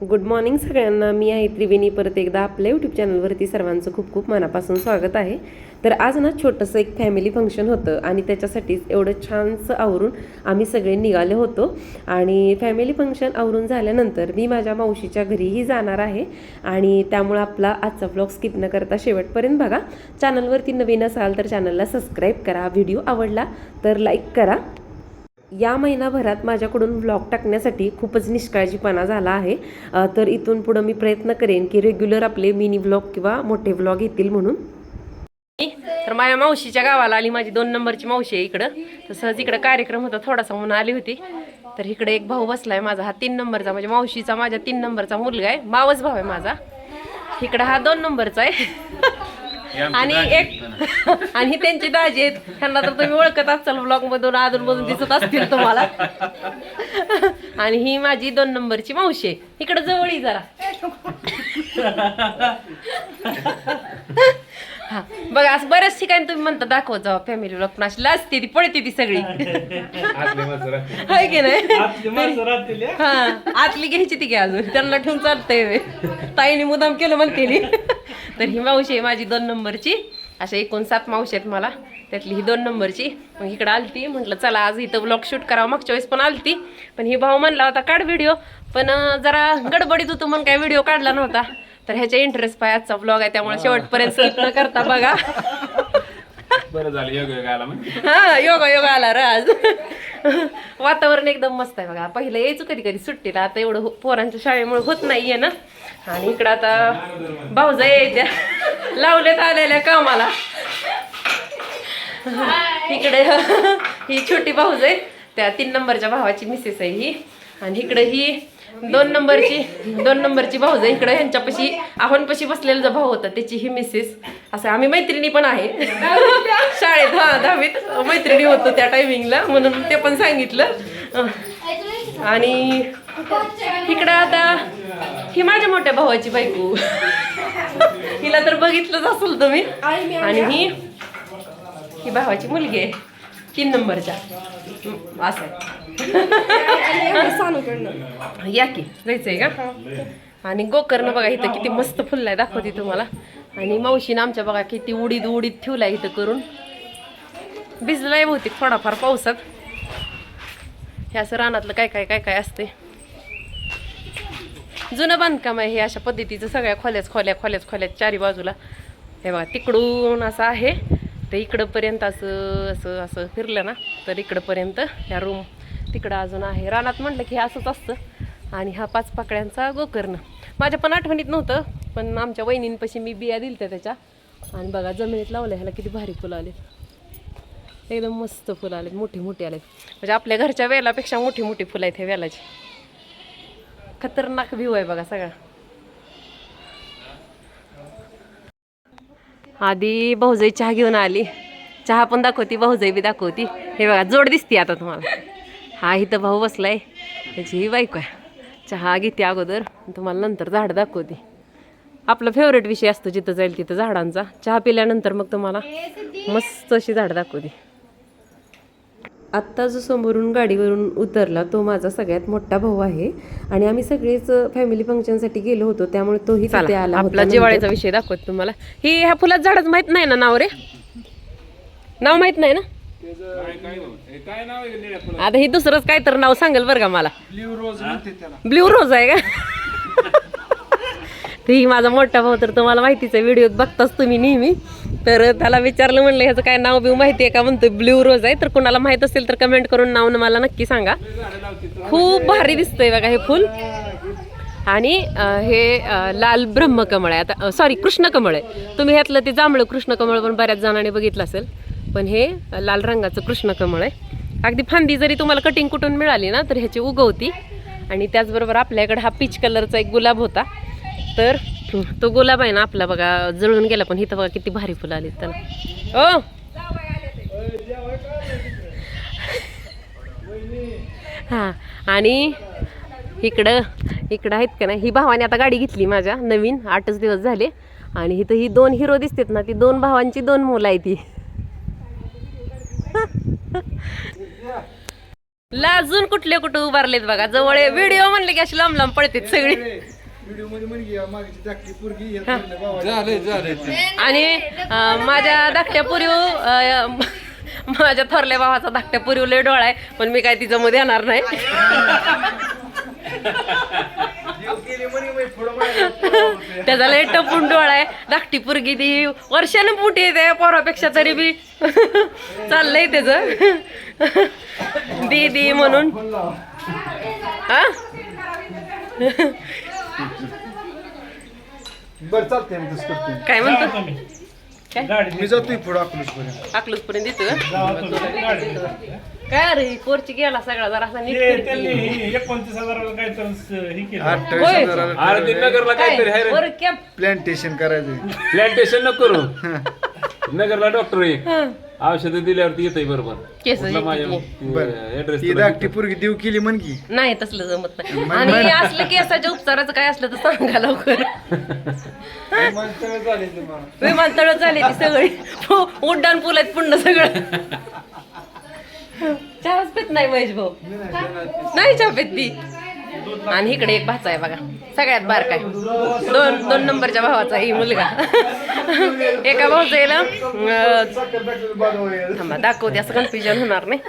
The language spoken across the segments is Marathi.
गुड मॉर्निंग सगळ्यांना. मी आहे त्रिवेणी. परत एकदा आपल्या यूट्यूब चॅनलवरती सर्वांचं खूप खूप मनापासून स्वागत आहे. तर आज ना छोटंसं एक फॅमिली फंक्शन होतं आणि त्याच्यासाठीच एवढं छानसं आवरून आम्ही सगळे निघाले होतो. आणि फॅमिली फंक्शन आवरून झाल्यानंतर मी माझ्या मावशीच्या घरीही जाणार आहे. आणि त्यामुळं आपला आजचा ब्लॉग स्किप न करता शेवटपर्यंत बघा. चॅनलवरती नवीन असाल तर चॅनलला सबस्क्राईब करा. व्हिडिओ आवडला तर लाईक करा. या महिनाभरात माझ्याकडून व्लॉग टाकण्यासाठी खूपच निष्काळजीपणा झाला आहे. तर इथून पुढं मी प्रयत्न करेन की रेग्युलर आपले मिनी व्लॉग किंवा मोठे व्लॉग येतील म्हणून. तर माझ्या मावशीच्या गावाला आली माझी दोन नंबरची मावशी आहे इकडं. तर सहज इकडं कार्यक्रम होता थोडासा म्हणून आली होती. तर इकडे एक भाऊ बसलाय माझा हा तीन नंबरचा म्हणजे मावशीचा माझ्या तीन नंबरचा मुलगा आहे. मावस भाऊ आहे माझा. इकडं हा दोन नंबरचा आहे. आणि एक आणि त्यांची दाजी आहेत. त्यांना तर तुम्ही ओळखत असाल ब्लॉग मधून अधून मधून दिसत असतील तुम्हाला. आणि ही माझी दोन नंबरची मावशी आहे. इकडे जवळ जरा. हा. बघा असं बऱ्याच ठिकाणी तुम्ही म्हणता दाखवत जावा फॅमिली ब्लॉग पण अशी लाजते ती पळते ती सगळी. हाय की नाही? हा. आतली घ्यायची ती घ्या अजून. त्यांना ठेवून चालतंय. ताईने मुदाम केलं म्हणते. तर ही मावशी आहे माझी दोन नंबरची. अशा एकूण सात मावशी आहेत मला. त्यातली ही दोन नंबरची. मग इकडं आलती म्हटलं चला आज इथं ब्लॉग शूट करावं. मागच्या वेळेस पण आलती पण ही भाऊ म्हणला होता काढ व्हिडिओ पण जरा गडबडीत होतो म्हणून काय व्हिडिओ काढला नव्हता. तर ह्याच्या इंटरेस्ट पाय आजचा ब्लॉग आहे. त्यामुळे शेवटपर्यंत स्किप न करता बघा. बरं झालं. योग योग आला हा योगा योगा आला रे आज. वातावरण एकदम मस्त आहे बघा. पहिलं यायचं कधी कधी सुट्टीला आता एवढं हो- पोरांच्या शाळेमुळे होत नाहीये ना. आणि इकडं आता भाऊजा यायच्या. लावलेत आलेल्या कामाला. इकडे ही छोटी भाऊज आहे. त्या तीन नंबरच्या भावाची मिसेस आहे ही. आणि इकडे ही दोन नंबरची दोन नंबरची भाऊज आहे इकडे ह्यांच्यापाशी आव्हानपाशी बसलेला जो भाऊ होता त्याची ही मिसेस असं आम्ही मैत्रिणी पण आहे. शाळेत हा दहावीत मैत्रिणी होतो त्या टायमिंगला म्हणून ते पण सांगितलं. आणि इकडं आता ही माझ्या मोठ्या भावाची बायको. हिला तर बघितलंच असेल तुम्ही. आणि ही ही भावाची मुलगी आहे तीन नंबरच्या. असं आहे. या की जायचंय का? आणि गोकर्ण बघा इथं किती मस्त फुललाय दाखवते तुम्हाला. आणि मावशीनं आमच्या बघा किती उडीद उडीद ठेवलाय इथं करून. भिजलाय बहुतेक थोडाफार पावसात. हे असं रानातलं काय काय काय काय असते जुनं बांधकाम आहे हे अशा पद्धतीचं सगळ्या खोल्याच खोल्या खोल्याच खोल्याच चारी बाजूला. हे बघा तिकडून असं आहे. तर इकडंपर्यंत असं असं असं फिरलं ना तर इकडंपर्यंत ह्या रूम तिकडं अजून आहे. रानात म्हटलं की हे असंच असतं. आणि हा पाच पाकड्यांचा गोकर्ण. माझ्या पण आठवणीत नव्हतं पण आमच्या वहिनींपाशी मी बिया दिलत्या त्याच्या. आणि बघा जमिनीत लावल्या ह्याला किती भारी फुलं आले एकदम मस्त फुलं आलेत मोठी मोठी आलेत. म्हणजे आपल्या घरच्या वेलापेक्षा मोठी मोठी फुलं आहेत ह्या वेलाची. खतरनाक व्ह्यू आहे बघा सगळा. आधी भाऊजाई चहा घेऊन आली. चहा पण दाखवती भाऊजाई बी दाखवती. हे बघा जोड दिसते आता तुम्हाला. हा इथं भाऊ बसलाय. त्याची ही बायको आहे. चहा घेते अगोदर. तुम्हाला नंतर झाड दाखवते. आपला फेवरेट विषय असतो जिथं जाईल तिथं झाडांचा. चहा पिल्यानंतर मग तुम्हाला मस्त अशी झाड दाखवते. आत्ता जो समोरून गाडीवरून उतरला तो माझा सगळ्यात मोठा भाऊ आहे. आणि आम्ही सगळेच फॅमिली फंक्शनसाठी गेलो होतो. त्यामुळे तोही तिथे आला आपला जिवाळ्याचा विषय दाखवत तुम्हाला. ही ह्या फुलात झाडच माहीत नाही ना नाव रे? नाव माहीत नाही ना? काय काय नव्हतं. हे काय नाव आहे निळ्या फुलाचं? आता ही दुसरंच काय तर नाव सांगेल बरं का मला. ब्ल्यू रोज आहे का? तर ही माझा मोठा भाऊ तर तुम्हाला माहितीच आहे व्हिडिओ बघताच तुम्ही नेहमी. तर त्याला विचारलं म्हणलं ह्याचं काय नाव बिव माहिती आहे का? म्हणतो ब्ल्यू रोज आहे. तर कुणाला माहीत असेल तर कमेंट करून नाव मला नक्की सांगा. खूप भारी दिसतंय बघा हे फुल. आणि अं, हे अं, लाल ब्रह्मकमळ आहे. आता सॉरी कृष्णकमळ आहे. तुम्ही ह्यातलं ते जांभळं कृष्णकमळ पण बऱ्याच जणांनी बघितलं असेल. पण हे लाल रंगाचं कृष्णकमळ आहे. अगदी फांदी जरी तुम्हाला कटिंग कुठून मिळाली ना तर ह्याची उगवती. आणि त्याचबरोबर आपल्याकडे हा पीच कलरचा एक गुलाब होता. तर तो गुलाब आहे ना आपला बघा जळून गेला पण इथं बघा किती भारी फुलं आली त्याला. ओ! हां आणि इकडं इकडं आहेत का नाही ही भावाने आता गाडी घेतली माझ्या नवीन आठच दिवस झाले. आणि इथं ही दोन हिरो दिसतात ना ती दोन भावांची दोन मुलं आहे ती लाजून कुठले कुठे उभारलेत बघा. जवळ व्हिडिओ म्हणले की अशी लांब लांब पडतात सगळी. आणि माझ्या धाकट्या पुरीव माझ्या थोरल्या भावाचा धाकट्या पुरीव लय डोळा आहे. पण मी काय तिचं मध्ये येणार नाही देव केली म्हणे बाई, पुढं मागे. त्याचा लय टपून डोळा आहे. धाकटी पुरगी ती वर्षानं मोठी आहे त्या पोरापेक्षा तरी बी. चाललंय त्याच. दी दी म्हणून. हा? काय म्हणतो? मी जातोय पुढं अकलूज पर्यंत अकलूज पर्यंत देतो काय अरे पोरची गेला सगळा जरा असा नीट. एकोणतीस हजाराला हे काहीतरी कॅप. प्लॅन्टेशन करायचं प्लॅन्टेशन नको करू. नगरला डॉक्टर आहे औषधं दिल्यावरती येतंय बरोबर. केस कुठला माझ्या बरं. ऍड्रेस ती धाकटी पोरगी देव केली म्हण की. नाही तसलं जमत नाही. आणि असलं केसाच्या उपचाराचं काय असलं तर सांगा लवकर. विमानतळ झाले ती सगळी. हो, उड्डाण पूल आहेत पुन्हा सगळं. चहाच पित नाही महेश भाऊ. नाही चहा पित ती. आणि इकडे एक भाचा आहे बघा. सगळ्यात बारका आहे. दोन दोन नंबरच्या भावाचा ही मुलगा. एका भाऊचा थांबा दाखवते असं कन्फ्युजन होणार नाही.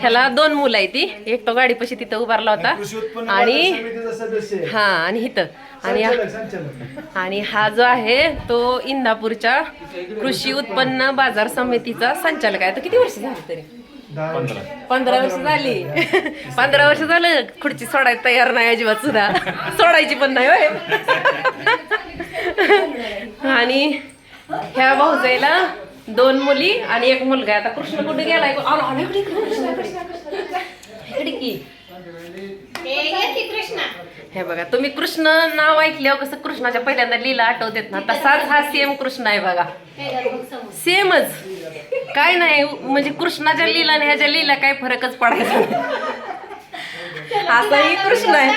ह्याला दोन मुलं आहे ती. एक तो गाडीपाशी तिथं उभारला होता. आणि. हा आणि इथं. आणि हा-. आणि हा जो आहे तो इंदापूरच्या कृषी उत्पन्न बाजार समितीचा संचालक आहे. तो किती वर्ष झाली तरी? पंधरा. वर्ष. झाली. पंधरा वर्ष झालं. खुर्ची सोडायला तयार नाही अजिबात सुद्धा. सोडायची पण नाही होय. आणि ह्या भाऊजाईला दोन मुली आणि एक मुलगा. आहे. आता कृष्ण कुठे गेलाय? हे बघा तुम्ही कृष्ण नाव ऐकल्यावर कसं कृष्णाच्या पहिल्यांदा लीला आठवतात ना? तसाच हा सेम कृष्ण आहे बघा. सेमच काय नाही म्हणजे कृष्णाच्या लीला आणि ह्याच्या लीला काय फरकच पडायचा. नाही. असाही कृष्ण आहे.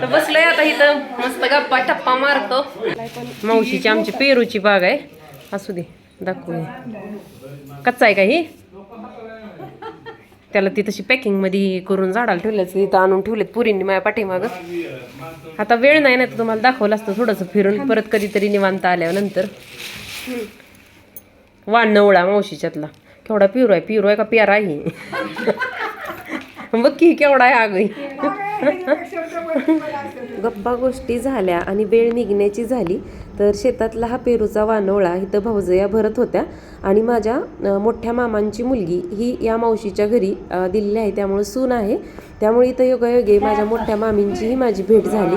तर बसलोय आता इथं मस्त गप्पा टप्पा मारतो. मावशीची आमची पेरूची बाग आहे. असू दे दाखवू कच्चा आहे का ही? त्याला ती तशी पॅकिंगमध्ये करून झाडाला ठेवल्याच तिथं आणून ठेवलेत पुरींनी माझ्या पाठीमागं. आता वेळ नाही ना तर तुम्हाला दाखवलं असतं थोडंसं फिरून. परत कधीतरी निवांत आल्यानंतर. वाण नवळा मावशीच्यातला केवढा पिरू आहे पिरू आहे का प्यारा आहे? बघ की केवढा आहे आगही गप्पा गोष्टी झाल्या आणि वेळ निघण्याची झाली तर शेतातला हा पेरूचा वानोळा इथं भाऊजया भरत होत्या आणि माझ्या मोठ्या मामांची मुलगी ही या मावशीच्या घरी दिलेली आहे. त्यामुळे सून आहे. त्यामुळे इथं योगायोगे माझ्या मोठ्या मामींचीही माझी भेट झाली.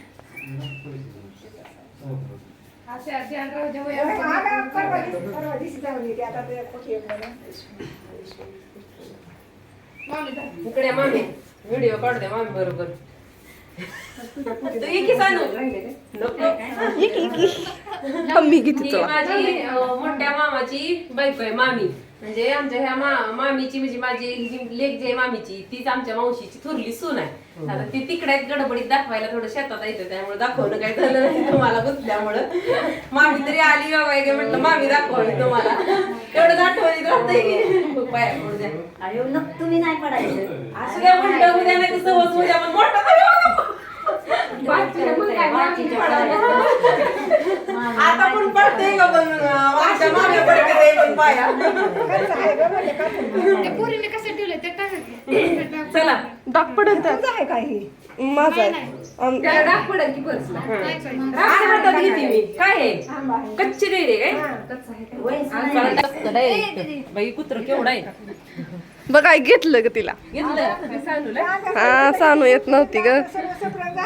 इकडे मामी. व्हिडिओ काढ द्या मामी बरोबर. तू ये की सांगू. नको. कमी गीती ही माझी मोठ्या मामाची बायको आहे मामी. म्हणजे आमच्या ह्या मा मामीची म्हणजे माझी जी लेक जी आहे मामीची तीच आमच्या मावशीची थोरली सून आहे. आता ती तिकडे गडबडीत दाखवायला थोडं शेतात येतं त्यामुळे दाखवणं काही झालं नाही तुम्हाला गुंतल्यामुळं मामी तरी आली बाबा एक म्हटलं मामी दाखवावी तुम्हाला. तेवढं दाखवली राहतंय की. खूप पाया पडू द्या अरे नक तुम्ही नाही पडायचं. असं द्या म्हणलं उद्या नाही तर सहज उद्या पण मोठा तरी होतो. बाकीच्या पण काय मामी पडायला. आता पण पडते का पण अं, आमच्या माम्या पडते ते पण पाया पोरीने कसं ठेवलं ते टाका चला. डाग पडत आहे काय हे? माझा आहे. आम- त्याला डाग पडेल की पर्सला काय हातात घेते मी काय आहे. कच्ची दे रे काय? डायरेक्ट बाई कुत्र केवढा आहे? बघा घेतलं ग तिला. हा सानू येत नव्हती ग.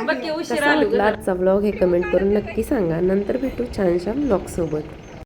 बघ की उशीर कसा आलो. वाटला आजचा ब्लॉग हे कमेंट करून नक्की सांगा. नंतर भेटू छानशा ब्लॉग सोबत.